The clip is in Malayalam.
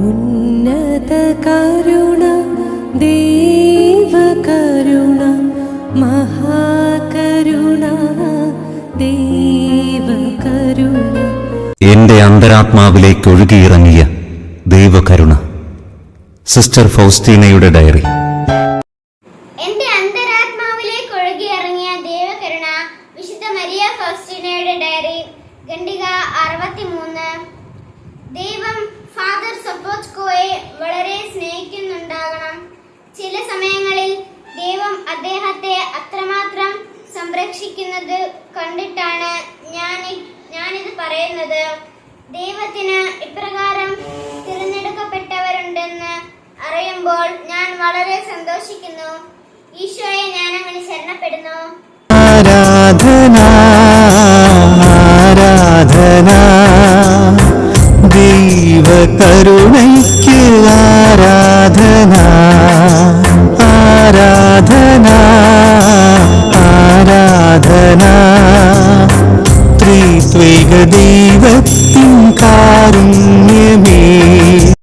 ഉന്നത കരുണ ദേവകരുണ മഹാകരുണ ദേവകരുണ എന്റെ അന്തരാത്മാവിലേക്ക് ഒഴുകിയിറങ്ങിയ ദൈവകരുണ സിസ്റ്റർ ഫൗസ്റ്റീനയുടെ ഡയറി. എന്റെ അന്തരാത്മാവിലേക്ക് ഒഴുകിയിറങ്ങിയ ദൈവകരുണ വിശുദ്ധ മരിയ ഫൗസ്റ്റീനയുടെ ഡയറി. ഖണ്ഡിക അറുപത്തിമൂന്ന് സംരക്ഷിക്കുന്നത് കണ്ടിട്ടാണ് ഞാൻ ഞാനിത് പറയുന്നത്. ദൈവത്തിന് ഇപ്രകാരം തിരഞ്ഞെടുക്കപ്പെട്ടവരുണ്ടെന്ന് അറിയുമ്പോൾ ഞാൻ വളരെ സന്തോഷിക്കുന്നു. ഈശോയെ ഞാൻ അങ്ങനെ ശരണപ്പെടുന്നു. ആരാധന ആരാധന ദൈവകരുണയ്ക്ക് ആരാധന ആരാധന. ആരാധന. ത്രിത്വിക ദൈവത്തിൻ കാരുണ്യമേ